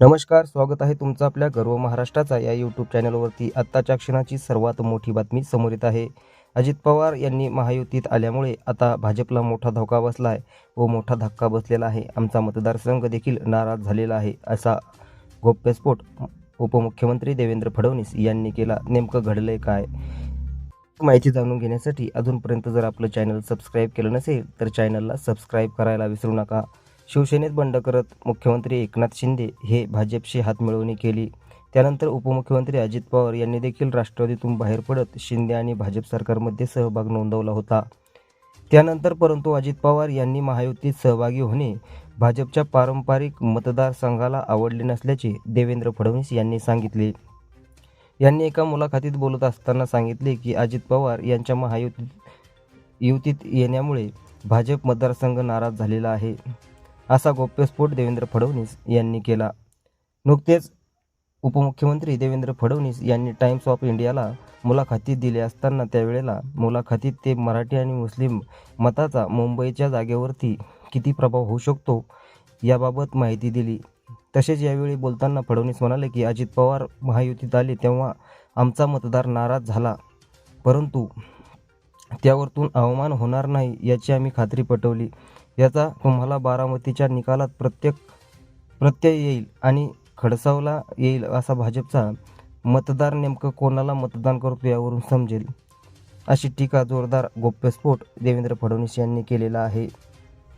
नमस्कार स्वागत आहे तुमचं आपल्या गर्व महाराष्ट्राचा या यूट्यूब चॅनलवरती आत्ताच्या क्षणाची सर्वात मोठी बातमी समोर येत आहे. अजित पवार यांनी महायुतीत आल्यामुळे आता भाजपला मोठा धोका बसला आहे व मोठा धक्का बसलेला आहे. आमचा मतदारसंघ देखील नाराज झालेला आहे असा गोप्यस्फोट उपमुख्यमंत्री देवेंद्र फडणवीस यांनी केला. नेमकं घडलंय काय? माहिती जाणून घेण्यासाठी अजूनपर्यंत जर आपलं चॅनल सबस्क्राईब केलं नसेल तर चॅनलला सबस्क्राईब करायला विसरू नका. शिवसेनेत बंड करत मुख्यमंत्री एकनाथ शिंदे हे भाजपशी हातमिळवणी केली. त्यानंतर उपमुख्यमंत्री अजित पवार यांनी देखील राष्ट्रवादीतून बाहेर पडत शिंदे आणि भाजप सरकारमध्ये सहभाग नोंदवला होता. त्यानंतर परंतु अजित पवार यांनी महायुतीत सहभागी होणे भाजपच्या पारंपरिक मतदारसंघाला आवडले नसल्याचे देवेंद्र फडणवीस यांनी सांगितले. यांनी एका मुलाखतीत बोलत असताना सांगितले की अजित पवार यांच्या महायुतीत युतीत येण्यामुळे भाजप मतदारसंघ नाराज झालेला आहे. असा गोप्यस्फोट देवेंद्र फडणवीस यांनी केला. नुकतेच उपमुख्यमंत्री देवेंद्र फडणवीस यांनी टाइम्स ऑफ इंडियाला मुलाखती दिली असताना त्यावेळेला मुलाखतीत ते मराठी आणि मुस्लिम मताचा मुंबईच्या जागेवरती किती प्रभाव होऊ शकतो याबाबत माहिती दिली. तसेच यावेळी बोलताना फडणवीस म्हणाले की अजित पवार महायुतीत आले तेव्हा आमचा मतदार नाराज झाला. परंतु त्यावरतून अवमान होणार नाही याची आम्ही खात्री पटवली. याचा तुम्हाला बारामतीच्या निकालात प्रत्येक प्रत्यय येईल आणि खडसावला येईल असा भाजपचा मतदार नेमकं कोणाला मतदान करतो यावरून समजेल? अशी टीका जोरदार गोप्यस्फोट देवेंद्र फडणवीस यांनी केलेला आहे.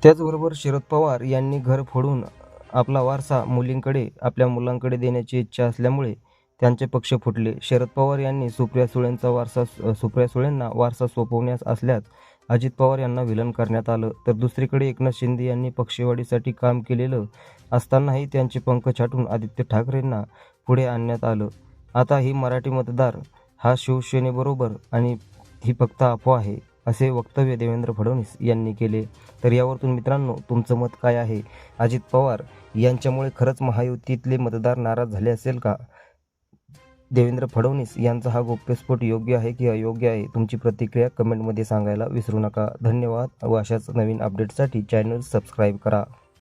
त्याचबरोबर शरद पवार यांनी घर फोडून आपला वारसा मुलींकडे आपल्या मुलांकडे देण्याची इच्छा असल्यामुळे त्यांचे पक्ष फुटले. शरद पवार यांनी सुप्रिया सुळेंचा वारसा सुप्रिया सुळेंना वारसा सोपवण्यास असल्यास अजित पवार यांना विलन करण्यात आलं. तर दुसरीकडे एकनाथ शिंदे यांनी पक्षवाढीसाठी काम केलेलं असतानाही त्यांचे पंख छाटून आदित्य ठाकरेंना पुढे आणण्यात आलं. आता ही मराठी मतदार हा शिवसेनेबरोबर आणि ही फक्त अफवा आहे असे वक्तव्य देवेंद्र फडणवीस यांनी केले. तर यावरतून मित्रांनो तुमचं मत काय आहे? अजित पवार यांच्यामुळे खरंच महायुतीतले मतदार नाराज झाले असेल का? देवेंद्र फडणवीस यांचा हा गोप्यस्फोट योग्य आहे की अयोग्य आहे तुमची प्रतिक्रिया कमेंटमध्ये सांगायला विसरू नका. धन्यवाद व अशाच नवीन अपडेटसाठी चॅनल सबस्क्राईब करा.